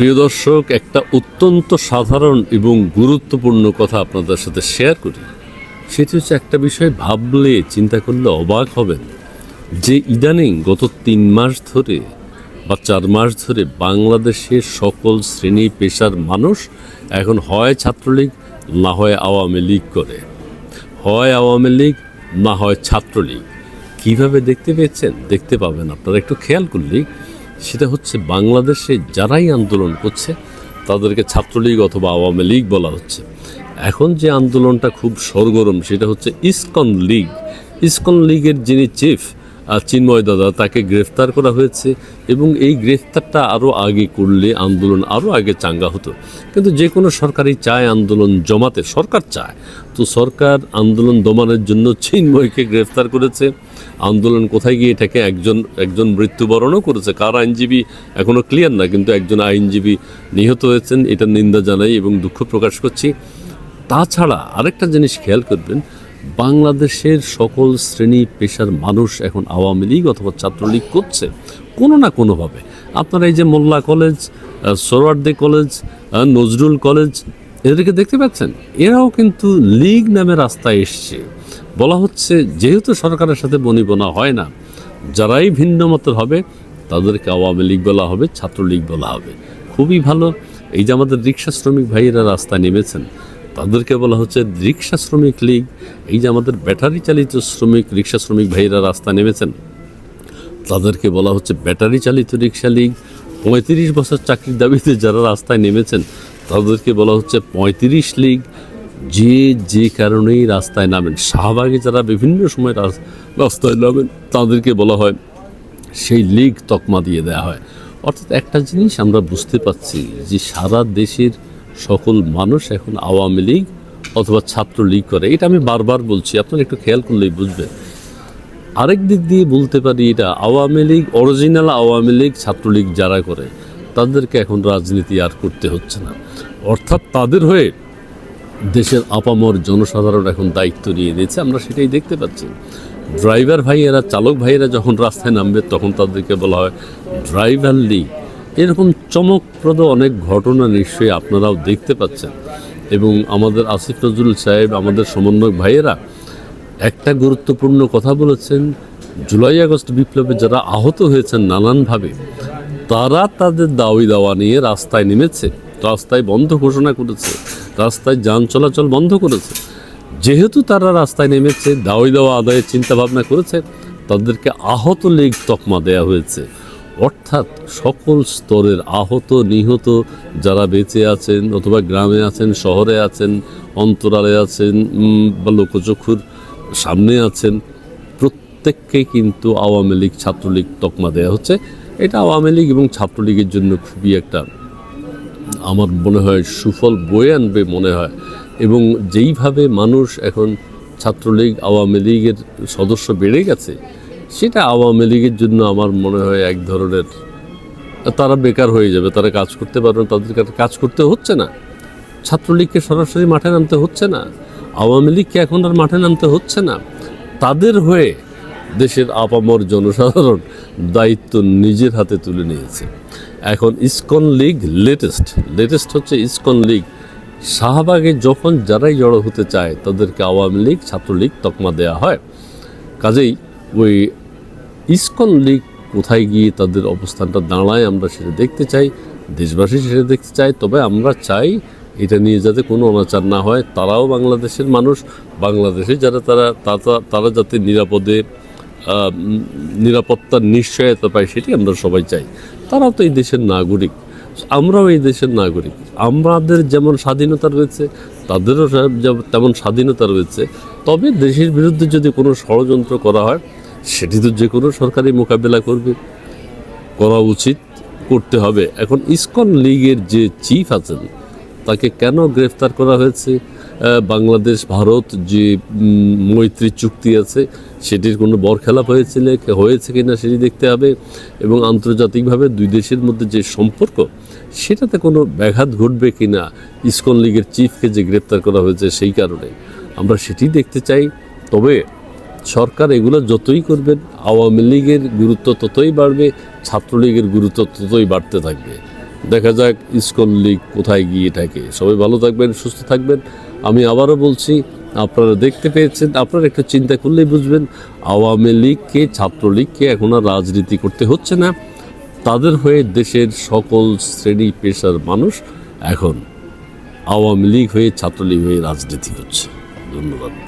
প্রিয় দর্শক, একটা অত্যন্ত সাধারণ এবং গুরুত্বপূর্ণ কথা আপনাদের সাথে শেয়ার করি। সেটি হচ্ছে একটা বিষয় ভাবলে চিন্তা করলে অবাক হবেন যে ইদানিং গত তিন মাস ধরে বা চার মাস ধরে বাংলাদেশের সকল শ্রেণি পেশার মানুষ এখন হয় ছাত্রলীগ, না হয় আওয়ামী লীগ করে। হয় আওয়ামী লীগ, না হয় ছাত্রলীগ। কীভাবে দেখতে পেয়েছেন? দেখতে পাবেন। আপনারা একটু খেয়াল করলেই সেটা হচ্ছে বাংলাদেশে যারাই আন্দোলন করছে, তাদেরকে ছাত্রলীগ অথবা আওয়ামী লীগ বলা হচ্ছে। এখন যে আন্দোলনটা খুব সরগরম, সেটা হচ্ছে ইসকন লীগ। ইসকন লীগের যিনি চিফ চিন্ময় দাদা, তাকে গ্রেফতার করা হয়েছে এবং এই গ্রেফতারটা আরও আগে করলে আন্দোলন আরও আগে চাঙ্গা হতো। কিন্তু যে কোনো সরকারই চায় আন্দোলন জমাতে, সরকার চায়। তো সরকার আন্দোলন দমানোর জন্য চিন্ময়কে গ্রেফতার করেছে। আন্দোলন কোথায় গিয়ে এটাকে একজন একজন মৃত্যুবরণও করেছে। কার আইনজীবী এখনও ক্লিয়ার না কিন্তু একজন আইনজীবী নিহত হয়েছেন এটা নিন্দা জানাই এবং দুঃখ প্রকাশ করছি। তাছাড়া আরেকটা জিনিস খেয়াল করবেন বাংলাদেশের সকল শ্রেণি পেশার মানুষ এখন আওয়ামী লীগ অথবা ছাত্রলীগ করছে কোনো না কোনোভাবে। আপনারা এই যে মোল্লা কলেজ আহ, সোহরাওয়ার্দী কলেজ নজরুল কলেজ এদেরকে দেখতে পাচ্ছেন? এরাও কিন্তু লীগ নামে রাস্তায় এসছে। বলা হচ্ছে, যেহেতু সরকারের সাথে বনিবনা হয় না, যারাই ভিন্ন মতের হবে, তাদেরকে আওয়ামী লীগ বলা হবে, ছাত্রলীগ বলা হবে। খুবই ভালো। এই যে আমাদের রিক্সা শ্রমিক ভাইয়েরা রাস্তায় নেমেছেন, তাদেরকে বলা হচ্ছে রিক্সা শ্রমিক লীগ। এই যে আমাদের ব্যাটারি চালিত শ্রমিক রিক্সা শ্রমিক ভাইয়েরা রাস্তা নেমেছেন, তাদেরকে বলা হচ্ছে ব্যাটারি চালিত রিক্সা লীগ। পঁয়ত্রিশ বছর চাকরির দাবিতে যারা রাস্তায় নেমেছেন, তাদেরকে বলা হচ্ছে পঁয়ত্রিশ লীগ। যে যে কারণেই রাস্তায় নামেন। শাহবাগে যারা বিভিন্ন সময় রাস- রাস্তায় নামেন, তাদেরকে বলা হয় সেই লীগ তকমা দিয়ে দেওয়া হয়। অর্থাৎ একটা জিনিস আমরা বুঝতে পারছি যে, সারা দেশের সকল মানুষ এখন আওয়ামী লীগ অথবা ছাত্র লীগ করে। এটা আমি বারবার বলছি, আপনারা একটু খেয়াল করলেই বুঝবেন। আরেক দিক দিয়ে বলতে পারি এটা, Awami League original Awami League, Chhatra League যারা করে, তাদেরকে এখন রাজনীতি আর করতে হচ্ছে না। অর্থাৎ তাদের হয়ে দেশের আপামর জনসাধারণ এখন দায়িত্ব নিয়ে নিয়েছে, আমরা সেটাই দেখতে পাচ্ছি। ড্রাইভার ভাইয়েরা, চালক ভাইয়েরা যখন রাস্তায় নামবে, তখন তাদেরকে বলা হয় ড্রাইভার লীগ এরকম চমকপ্রদ অনেক ঘটনা নিশ্চয়ই আপনারাও দেখতে পাচ্ছেন। এবং আমাদের আসিফ নজরুল সাহেব, আমাদের সমন্বয়ক ভাইয়েরা একটা গুরুত্বপূর্ণ কথা বলেছেন, জুলাই আগস্ট বিপ্লবে যারা আহত হয়েছেন নানানভাবে, তারা তাদের দাওয়াই দাওয়া নিয়ে রাস্তায় নেমেছে। রাস্তায় বন্ধ ঘোষণা করেছে, রাস্তায় যান চলাচল বন্ধ করেছে। যেহেতু তারা রাস্তায় নেমেছে, দাওয়াই দেওয়া আদায়ের চিন্তা ভাবনা করেছে, তাদেরকে আহত লীগ তকমা দেয়া হয়েছে। অর্থাৎ সকল স্তরের আহত, নিহত যারা বেঁচে আছেন অথবা গ্রামে আছেন, শহরে আছেন, অন্তরালে আছেন বা লোকচক্ষুর সামনে আছেন প্রত্যেককে কিন্তু আওয়ামী লীগ, ছাত্রলীগ তকমা দেওয়া হচ্ছে। এটা আওয়ামী লীগ এবং ছাত্রলীগের জন্য খুবই একটা আমার মনে হয় সুফল বয়ে আনবে মনে হয়। এবং যেইভাবে মানুষ এখন ছাত্রলীগ, আওয়ামী লীগের সদস্য বেড়ে গেছে, সেটা আওয়ামী লীগের জন্য আমার মনে হয় এক ধরনের, তারা বেকার হয়ে যাবে, তারা কাজ করতে পারবে আর কাজ করতে হচ্ছে না। ছাত্রলীগকে সরাসরি মাঠে নামতে হচ্ছে না। আওয়ামী লীগকে এখন আর মাঠে নামতে হচ্ছে না। তাদের হয়ে দেশের আপামর জনসাধারণ দায়িত্ব নিজের হাতে তুলে নিয়েছে। এখন ইসকন লীগ লেটেস্ট লেটেস্ট হচ্ছে ইসকন লীগ। শাহবাগে যখন যারাই জড়ো হতে চায়, তাদেরকে আওয়ামী লীগ, ছাত্রলীগ তকমা দেওয়া হয়। কাজেই ওই ইসকন লীগ কোথায় গিয়ে তাদের অবস্থানটা দাঁড়ায় আমরা সেটা দেখতে চাই, দেশবাসী সেটা দেখতে চাই তবে আমরা চাই এটা নিয়ে যাতে কোনো অনাচার না হয়। তারাও বাংলাদেশের মানুষ, বাংলাদেশে যারা তারা, তারা- যাতে নিরাপদে নিরাপত্তার নিশ্চয়তা পায় সেটি আমরা সবাই চাই। তারাও তো এই দেশের নাগরিক। আমরাও এই দেশের নাগরিক। আমাদের যেমন স্বাধীনতা রয়েছে, তাদেরও তেমন স্বাধীনতা রয়েছে। তবে দেশের বিরুদ্ধে যদি কোনো ষড়যন্ত্র করা হয়, সেটি তো যে কোনো সরকারি মোকাবেলা করবে। করা উচিত, করতে হবে। এখন ইসকন লীগের যে চিফ আছেন তাকে কেন গ্রেফতার করা হয়েছে? বাংলাদেশ, ভারত যে মৈত্রী চুক্তি আছে, সেটির কোনো বরখেলাপ হয়েছিল হয়েছে কি না সেটি দেখতে হবে। এবং আন্তর্জাতিকভাবে দুই দেশের মধ্যে যে সম্পর্ক, সেটাতে কোনো ব্যাঘাত ঘটবে কিনা, ইসকন লীগের চিফকে যে গ্রেপ্তার করা হয়েছে সেই কারণে আমরা সেটি দেখতে চাই। তবে সরকার এগুলো যতই করবেন, আওয়ামী লীগের গুরুত্ব ততই বাড়বে, ছাত্রলীগের গুরুত্ব ততই বাড়তে থাকবে। দেখা যাক ইসকন লীগ কোথায় গিয়ে থাকে। সবাই ভালো থাকবেন, সুস্থ থাকবেন। আমি আবারও বলছি, আপনারা দেখতে পেয়েছেন, আপনারা একটু চিন্তা করলেই বুঝবেন, আওয়ামী লীগকে, ছাত্রলীগকে এখন আর রাজনীতি করতে হচ্ছে না। তাদের হয়ে দেশের সকল শ্রেণি পেশার মানুষ এখন আওয়ামী লীগ হয়ে, ছাত্রলীগ হয়ে রাজনীতি করছে ধন্যবাদ।